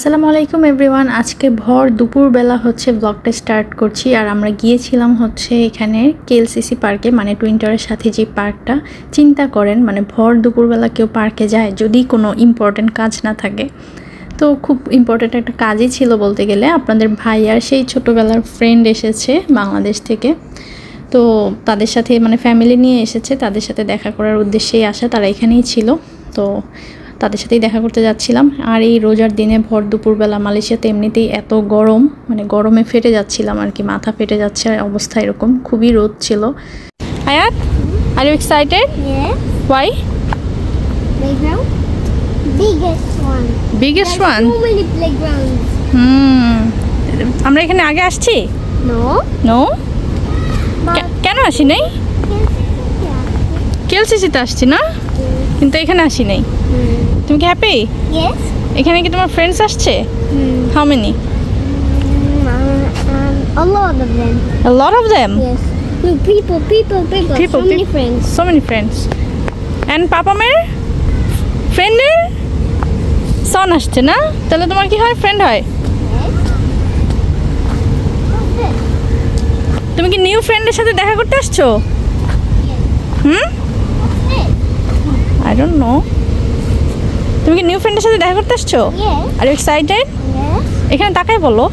আসসালামু আলাইকুম এভরিওয়ান। আজকে ভর দুপুরবেলা হচ্ছে ব্লগটা স্টার্ট করছি আর আমরা গিয়েছিলাম হচ্ছে এখানে কেএলসিসি পার্কে মানে টুইন্টারের সাথে যে পার্কটা চিন্তা করেন মানে ভর দুপুরবেলা কেউ পার্কে যায় যদি কোনো ইম্পর্টেন্ট কাজ না থাকে। তো খুব ইম্পর্টেন্ট একটা কাজই ছিল বলতে গেলে। আপনাদের ভাই আর সেই ছোটোবেলার ফ্রেন্ড এসেছে বাংলাদেশ থেকে। তো তাদের সাথে মানে ফ্যামিলি নিয়ে এসেছে, তাদের সাথে দেখা করার উদ্দেশ্যেই আসা, তারা এখানেই ছিল। তো তাদের সাথেই দেখা করতে যাচ্ছিলাম। আর এই রোজার দিনে ভর দুপুরবেলা মালয়েশিয়াতে এমনিতেই এত গরম মানে গরমে ফেটে যাচ্ছিলাম আর কি মাথা ফেটে যাচ্ছে আর অবস্থা এরকম খুবই রোদ ছিল। Ayat are you excited why Playground? Biggest one. Biggest There's one So many playgrounds. Hmm আমরা এখানে আগে আসছি? No. নো কেন আসি নাই. কেলসিসিতে আসছি না? কিন্তু এখানে আসি নাই। Hmm. তুমি কি হ্যাপি Yes. এখানে কি তোমার ফ্রেন্ডস আসছে Hmm. How many Mm, uh, um, a lot of them. A lot of them. Yes. No, people, people, people. People, so many peop- friends. So many friends. And papa মেয়ের ফ্রেন্ডের সন আসছে না তাহলে তোমার কি হয় ফ্রেন্ড হয়? তুমি কি নিউ ফ্রেন্ডের সাথে দেখা করতে আসছো হুম আই ডোন্ট নো তুমি কি নিউ ফ্রেন্ডের সাথে দেখা করতে আসছো? আর এক্সাইটেড এখানে তাকাই বলো.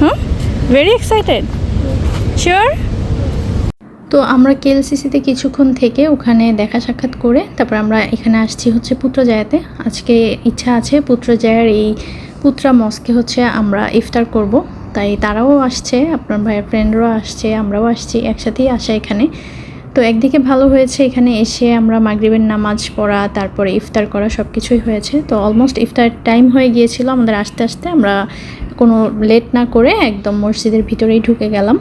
হুম? ভেরি এক্সাইটেড শিওর তো আমরা কেএলসিসিতে কিছুক্ষণ থেকে ওখানে দেখা সাক্ষাৎ করে তারপর আমরা এখানে আসছি হচ্ছে পুত্রজায়াতে আজকে ইচ্ছা আছে পুত্রজায়ার এই পুত্রা মস্কে হচ্ছে আমরা ইফতার করব। তাই তারাও আসছে আপনার ভাইয়ের ফ্রেন্ডরাও আসছে আমরাও আসছি একসাথেই আসা এখানে। তো একদিকে ভালো হয়েছে, এখানে এসে আমরা মাগরিবের নামাজ পড়া, তারপরে ইফতার করা সব কিছুই হয়েছে। তো অলমোস্ট ইফতার টাইম হয়ে গিয়েছিল, আমাদের আস্তে আস্তে আমরা কোনো লেট না করে একদম মসজিদের ভিতরেই ঢুকে গেলাম।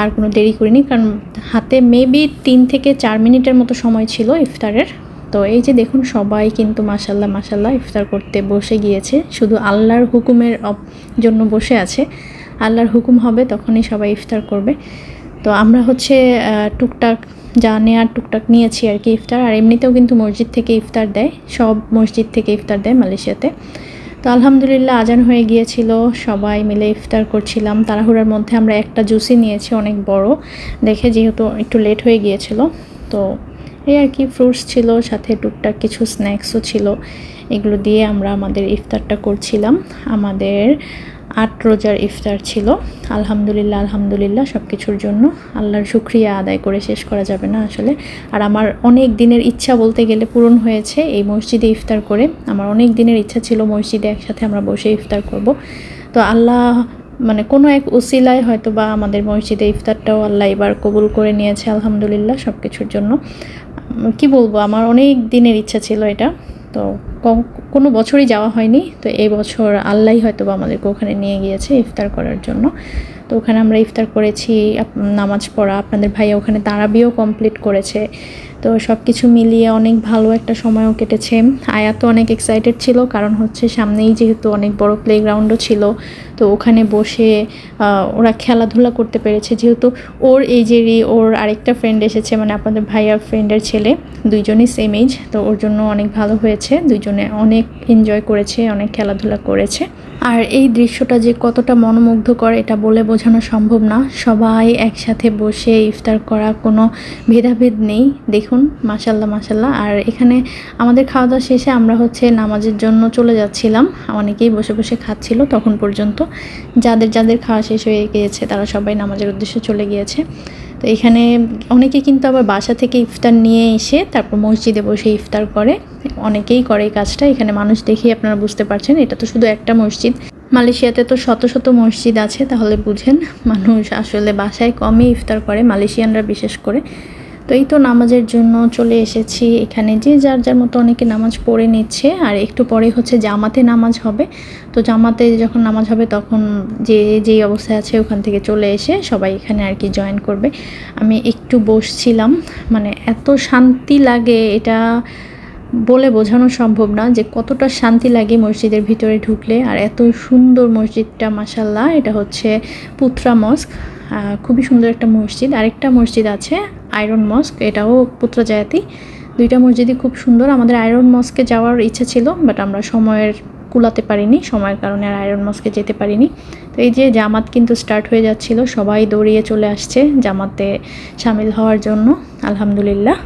আর কোনো দেরি করিনি, কারণ হাতে মেবি তিন থেকে চার মিনিটের মতো সময় ছিল ইফতারের। তো এই যে দেখুন, সবাই কিন্তু মাসাল্লাহ মাসাল্লাহ ইফতার করতে বসে গিয়েছে। শুধু আল্লাহর হুকুমের জন্য বসে আছে। আল্লাহর হুকুম হবে, তখনই সবাই ইফতার করবে। তো আমরা হচ্ছে টুকটাক যা নেওয়ার টুকটাক নিয়েছি আর কি ইফতার। আর এমনিতেও কিন্তু মসজিদ থেকে ইফতার দেয়, সব মসজিদ থেকে ইফতার দেয় মালয়েশিয়াতে। তো আলহামদুলিল্লাহ আজান হয়ে গিয়েছিল, সবাই মিলে ইফতার করছিলাম। তাড়াহুড়ার মধ্যে আমরা একটা জুসি নিয়েছি, অনেক বড়। দেখে যেহেতু একটু লেট হয়ে গিয়েছিল, তো এই আর কি ফ্রুটস ছিল, সাথে টুকটাক কিছু স্ন্যাক্সও ছিল। এগুলো দিয়ে আমরা আমাদের ইফতারটা করছিলাম। আমাদের আট রোজার ইফতার ছিল। আলহামদুলিল্লাহ আলহামদুলিল্লাহ সব কিছুর জন্য। আল্লাহর শুক্রিয়া আদায় করে শেষ করা যাবে না আসলে। আর আমার অনেক দিনের ইচ্ছা বলতে গেলে পূরণ হয়েছে এই মসজিদে ইফতার করে। আমার অনেক দিনের ইচ্ছা ছিল মসজিদে একসাথে আমরা বসে ইফতার করব। তো আল্লাহ মানে কোনো এক উসিলায় হয়তো বা আমাদের মসজিদে ইফতারটাও আল্লাহ এবার কবুল করে নিয়েছে, আলহামদুলিল্লাহ সব কিছুর জন্য কি বলব? আমার অনেক দিনের ইচ্ছা ছিল এটা। তো কোনো বছরই যাওয়া হয়নি। তো এই বছর আল্লাহই হয়তো বা আমাদেরকে ওখানে নিয়ে গিয়েছে ইফতার করার জন্য। তো ওখানে আমরা ইফতার করেছি নামাজ পড়া, আপনাদের ভাইয়া ওখানে তারাবিও কমপ্লিট করেছে। তো সব কিছু মিলিয়ে অনেক ভালো একটা সময়ও কেটেছে। আয়া তো অনেক এক্সাইটেড ছিল, কারণ হচ্ছে সামনেই যেহেতু অনেক বড় প্লেগ্রাউন্ডও ছিল, তো ওখানে বসে ওরা খেলাধুলা করতে পেরেছে। যেহেতু ওর এজেরই ওর আরেকটা ফ্রেন্ড এসেছে মানে আপনাদের ভাইয়ার ফ্রেন্ডের ছেলে, দুইজনই সেম এজ তো ওর জন্য অনেক ভালো হয়েছে। দুইজনে অনেক এনজয় করেছে, অনেক খেলাধুলা করেছে। আর এই দৃশ্যটা যে কতটা মনোমুগ্ধকর, এটা বলে বোঝানো সম্ভব না। সবাই একসাথে বসে ইফতার করা কোনো ভেদাভেদ নেই। দেখুন মাসাল্লাহ মাসাল্লাহ আর এখানে আমাদের খাওয়া দাওয়া শেষে আমরা হচ্ছে নামাজের জন্য চলে যাচ্ছিলাম। অনেকেই বসে বসে খাচ্ছিল তখন পর্যন্ত। যাদের যাদের খাওয়া শেষ হয়ে গিয়েছে, তারা সবাই নামাজের উদ্দেশ্যে চলে গিয়েছে। তো এখানে অনেকে কিন্তু আবার বাসা থেকে ইফতার নিয়ে এসে তারপর মসজিদে বসে ইফতার করে। অনেকেই করে এই কাজটা। এখানে মানুষ দেখেই আপনারা বুঝতে পারছেন, এটা তো শুধু একটা মসজিদ। মালয়েশিয়াতে তো শত শত মসজিদ আছে, তাহলে বুঝেন। মানুষ আসলে বাসায় কমই ইফতার করে, মালয়েশিয়ানরা বিশেষ করে। তো এই তো নামাজের জন্য চলে এসেছি এখানে। যে যার যার মতো অনেকে নামাজ পড়ে নিচ্ছে, আর একটু পরে হচ্ছে জামাতে নামাজ হবে। তো জামাতে যখন নামাজ হবে তখন যে যেই অবস্থায় আছে ওখান থেকে চলে এসে সবাই এখানে আর কি জয়েন করবে। আমি একটু বসছিলাম মানে এত শান্তি লাগে এটা বলে বোঝানো সম্ভব না যে কতটা শান্তি লাগে মসজিদের ভিতরে ঢুকলে। আর এত সুন্দর মসজিদটা মাসাল্লাহ এটা হচ্ছে পুত্রা মস্ক খুবই সুন্দর একটা মসজিদ। আরেকটা মসজিদ আছে আয়রন মস্ক এটাও পুত্রজায়াতি দুইটা মসজিদই খুব সুন্দর। আমাদের আয়রন মস্কে যাওয়ার ইচ্ছা ছিল বাট আমরা সময়ের কুলাতে পারিনি। সময়ের কারণে আর আয়রন মস্কে যেতে পারিনি। তো এই যে জামাত কিন্তু স্টার্ট হয়ে যাচ্ছিল, সবাই দৌড়িয়ে চলে আসছে জামাতে সামিল হওয়ার জন্য, আলহামদুলিল্লাহ।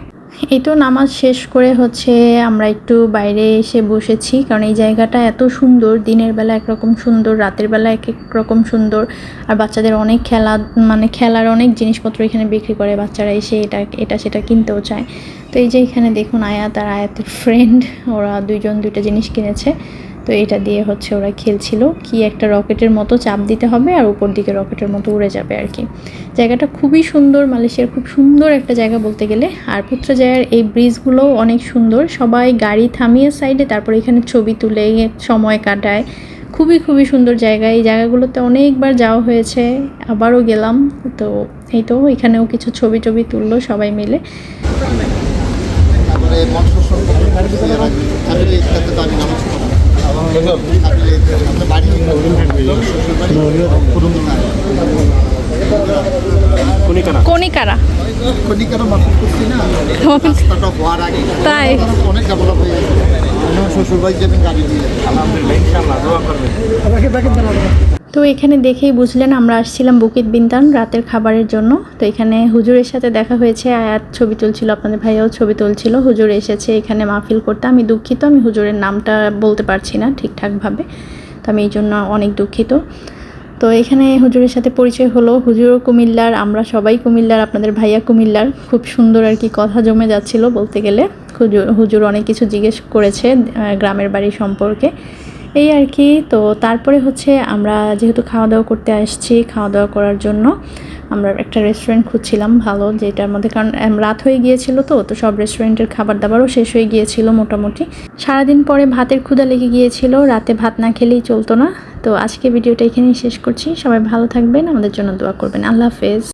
এই তো নামাজ শেষ করে হচ্ছে আমরা একটু বাইরে এসে বসেছি, কারণ এই জায়গাটা এত সুন্দর, দিনের বেলা একরকম সুন্দর, রাতের বেলা এক এক রকম সুন্দর, আর বাচ্চাদের অনেক খেলা মানে খেলার অনেক জিনিসপত্র এখানে বিক্রি করে বাচ্চারা এসে এটা এটা সেটা কিনতেও চায়। তো এই যে এখানে দেখুন আয়াত আর আয়াতের ফ্রেন্ড ওরা দুইজন দুইটা জিনিস কিনেছে। তো এটা দিয়ে হচ্ছে ওরা খেলছিল কি একটা রকেটের মতো চাপ দিতে হবে আর উপর দিকে রকেটের মতো উড়ে যাবে আর কি। জায়গাটা খুবই সুন্দর, মালয়েশিয়ার খুব সুন্দর একটা জায়গা বলতে গেলে। আর পুত্রজায়ার এই ব্রিজগুলো অনেক সুন্দর। সবাই গাড়ি থামিয়ে সাইডে তারপর এখানে ছবি তুলে সময় কাটায়। খুবই খুবই সুন্দর জায়গা। এই জায়গাগুলোতে অনেকবার যাওয়া হয়েছে, আবারও গেলাম। তো এই তো এখানেও কিছু ছবি টবি তুললো সবাই মিলে। তারপরে কণিকারা। তাই? অনেক ডেভেলপ হয়ে গেছে। আমার শ্বশুর বাড়ি যাবেন গাড়ি দিয়ে তো এখানে দেখেই বুঝলেন আমরা আসছিলাম বুকিত বিন্তান রাতের খাবারের জন্য। তো এখানে হুজুরের সাথে দেখা হয়েছে, আয়াত ছবি তুলছিল, আপনাদের ভাইয়াও ছবি তুলছিল। হুজুর এসেছে এখানে মাহফিল করতে। আমি দুঃখিত, আমি হুজুরের নামটা বলতে পারছি না ঠিকঠাকভাবে। তো আমি এই জন্য অনেক দুঃখিত। তো এখানে হুজুরের সাথে পরিচয় হলো। হুজুরও কুমিল্লার, আমরা সবাই কুমিল্লার, আপনাদের ভাইয়া কুমিল্লার। খুব সুন্দর আর কি কথা জমে যাচ্ছিল বলতে গেলে। হুজুর হুজুর অনেক কিছু জিজ্ঞেস করেছে গ্রামের বাড়ি সম্পর্কে। এই আর কি। তো তারপরে হচ্ছে আমরা যেহেতু খাওয়া দাওয়া করতে আসছি খাওয়া দাওয়া করার জন্য, আমরা একটা রেস্টুরেন্ট খুঁজছিলাম ভালো যেটার মধ্যে, কারণ রাত হয়ে গিয়েছিল তো তো সব রেস্টুরেন্টের খাবার দাবারও শেষ হয়ে গিয়েছিল মোটামুটি। সারাদিন পরে ভাতের ক্ষুদা লেগে গিয়েছিল, রাতে ভাত না খেলেই চলতো না। তো আজকে ভিডিওটা এখানেই শেষ করছি। সবাই ভালো থাকবেন, আমাদের জন্য দোয়া করবেন। আল্লাহ হাফেজ।